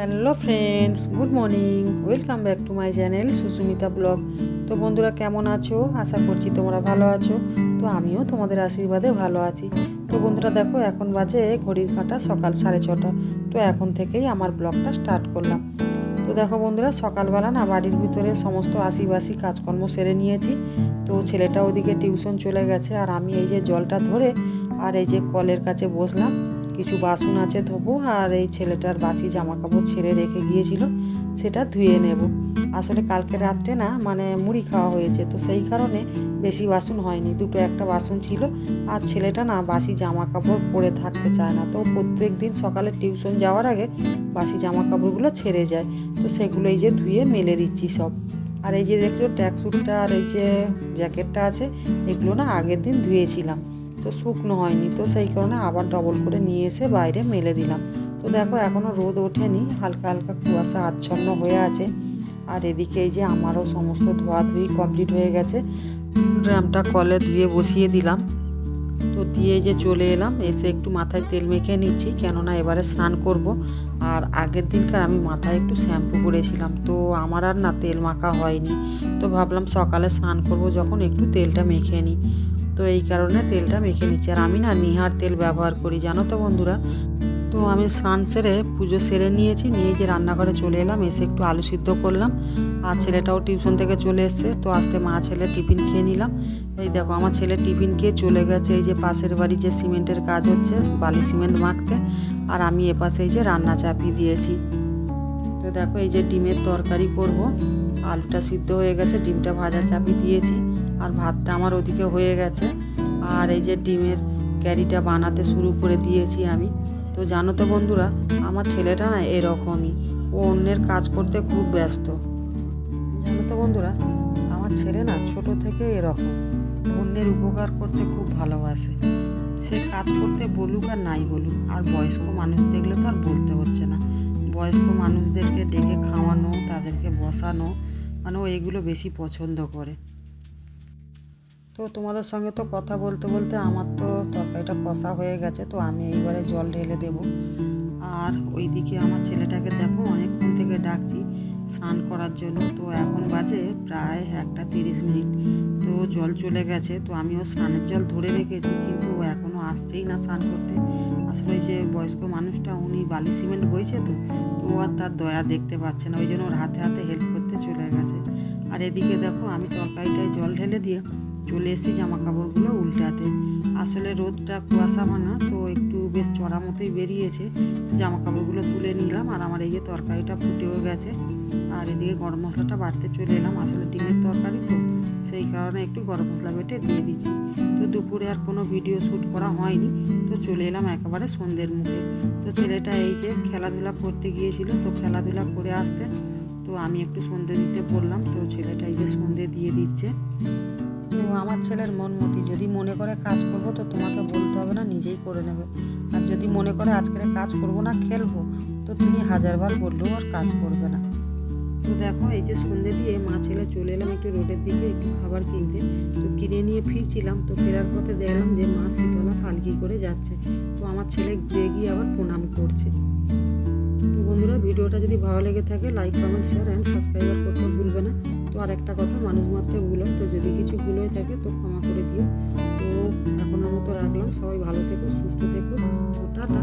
Hello friends good morning welcome back to my channel Susmita blog তো বন্ধুরা, কেমন আছো? আশা করছি তোমরা ভালো আছো। তো আমিও তোমাদের আশীর্বাদে ভালো আছি। তো বন্ধুরা, দেখো, এখন বাজে ঘড়ির কাঁটা, সকাল সাড়ে ছটা। তো এখন থেকেই আমার ব্লগটা স্টার্ট করলাম। তো দেখো বন্ধুরা, সকালবেলা না বাড়ির ভিতরে সমস্ত আশিবাসি কাজকর্ম সেরে নিয়েছি। তো ছেলেটা ওদিকে টিউশন চলে গেছে। আর আমি এই যে জলটা ধরে আর এই যে কলের কাছে বসলাম। কিছু বাসন আছে ধোবো, আর এই ছেলেটার বাসি জামা কাপড় ছেড়ে রেখে গিয়েছিল, সেটা ধুয়ে নেব। আসলে কালকে রাত্রে না মানে মুড়ি খাওয়া হয়েছে, তো সেই কারণে বেশি বাসন হয়নি। দুটো একটা বাসন ছিল, আর ছেলেটা না বাসি জামা কাপড় পরে থাকতে চায় না। তো প্রত্যেক দিন সকালে টিউশন যাওয়ার আগে বাসি জামা কাপড়গুলো ছেড়ে যায়। তো সেগুলো এই যে ধুয়ে মেলে দিচ্ছি সব। আর এই যে দেখছ ট্যাক্সুটটা আর এই যে জ্যাকেটটা আছে, এগুলো না আগের দিন ধুয়েছিলাম। তো শুকনো হয়নি। তো সেই কারণে আবার ডবল করে নিয়ে এসে বাইরে মেলে দিলাম। তো দেখো এখনও রোদ ওঠেনি, হালকা হালকা কুয়াশা আচ্ছন্ন হয়ে আছে। আর এদিকে এই যে আমারও সমস্ত ধোয়াধুয়ি কমপ্লিট হয়ে গেছে। ড্রামটা কলে ধুয়ে বসিয়ে দিলাম। তো দিয়ে যে চলে এলাম, এসে একটু মাথায় তেল মেখে নিচ্ছি, কেননা এবারে স্নান করব। আর আগের দিনকার আমি মাথায় একটু শ্যাম্পু করেছিলাম, তো আমার আর না তেল মাখা হয়নি। তো ভাবলাম সকালে স্নান করব যখন একটু তেলটা মেখে নিই। তো এই কারণে তেলটা মেখে নিচ্ছি। আর আমি না নিহার তেল ব্যবহার করি, জানো তো বন্ধুরা? তো আমি স্নান সেরে পুজো সেরে নিয়েছি, নিয়ে যে রান্নাঘরে চলে এলাম, এসে একটু আলু সিদ্ধ করলাম। আর ছেলেটাও টিউশন থেকে চলে এসছে, তো আস্তে মা ছেলে টিফিন খেয়ে নিলাম। এই দেখো, আমার ছেলে টিফিন খেয়ে চলে গেছে, এই যে পাশের বাড়ি যে সিমেন্টের কাজ হচ্ছে, বালি সিমেন্ট মাখতে। আর আমি এপাশে এই যে রান্না চাপিয়ে দিয়েছি। তো দেখো, এই যে ডিমের তরকারি করব। আলুটা সিদ্ধ হয়ে গেছে, ডিমটা ভাজা চাপিয়ে দিয়েছি। আর ভাতটা আমার ওদিকে হয়ে গেছে। আর এই যে ডিমের ক্যারিটা বানাতে শুরু করে দিয়েছি আমি। তো জানো তো বন্ধুরা, আমার ছেলেটা না এরকমই। ও অন্যের কাজ করতে খুব ব্যস্ত। জানো তো বন্ধুরা, আমার ছেলে না ছোট থেকে এরকম। অন্যের উপকার করতে খুব ভালোবাসে। সে কাজ করতে বলুক আর নাই বলুক, আর বয়স্ক মানুষ দেখলে তো আর বলতে হচ্ছে না। বয়স্ক মানুষদেরকে ডেকে খাওয়ানো, তাদেরকে বসানো মানে ও এগুলো বেশি পছন্দ করে। তো তোমাদের সঙ্গে তো কথা বলতে বলতে আমার তো তরকারিটা কষা হয়ে গেছে, তো আমি এইবারে জল ঢেলে দেব। আর ওইদিকে আমার ছেলেটাকে দেখো, অনেকক্ষণ থেকে ডাকছি স্নান করার জন্য। তো এখন বাজে প্রায় একটা তিরিশ মিনিট। তো জল চলে গেছে, তো আমিও স্নানের জল ধরে রেখেছি, কিন্তু ও এখনও আসছেই না স্নান করতে। আসলে যে বয়স্ক মানুষটা, উনি বালি সিমেন্ট বইছে তো তো ও আর তার দয়া দেখতে পাচ্ছে না, ওই জন্য ওর হাতে হাতে হেল্প করতে চলে গেছে। আর এদিকে দেখো, আমি তরকারিটায় জল ঢেলে দিয়ে চলে এসেছি জামা কাপড়গুলো উল্টাতে। আসলে রোদটা কুয়াশা ভাঙা তো একটু বেশ চড়া মতোই বেরিয়েছে। জামা কাপড়গুলো তুলে নিলাম আর আমার এই যে তরকারিটা ফুটেও গেছে। আর এদিকে গরম মশলাটা বাড়তে চলে এলাম, আসলে ডিমের তরকারি তো, সেই কারণে একটু গরম মশলা বেটে দিয়ে দিচ্ছি। তো দুপুরে আর কোনো ভিডিও শ্যুট করা হয়নি, তো চলে এলাম একেবারে সন্ধ্যের মুখে। তো ছেলেটা এই যে খেলাধুলা করতে গিয়েছিল, তো খেলাধুলা করে আসতে, তো আমি একটু সন্ধে দিতে বললাম, তো ছেলেটা এই যে সন্ধে দিয়ে দিচ্ছে। আমার ছেলের মন মতি। যদি মনে করে কাজ করব তো তোমাকে বলতে হবে না, নিজেই করে নেবে। আর যদি মনে করে আজকের কাজ করব না, খেলব, তো তুমি হাজারবার বললেও আর কাজ করবে না। তো দেখো, এই যে সন্ধে দিয়ে মা ছেলে চলে এলাম একটু রোডের দিকে, একটু খাবার কিনতে। তো কিনে নিয়ে ফিরছিলাম, তো ফেরার পথে দেখলাম যে মা শীতলা পালকি করে যাচ্ছে। তো আমার ছেলে ঘুরে গিয়ে আবার প্রণাম করছে। তো বন্ধুরা, ভিডিওটা যদি ভালো লেগে থাকে like comment share and subscriber করতে ভুলবে না। তো আর একটা কথা, মানুষ মাত্রে ভুল হয়, তো যদি কিছু ভুল হয়ে থাকে তো ক্ষমা করে দিও। তো এখনের মতো রাখলাম, সবাই ভালো থেকো, সুস্থ থেকো টাটা।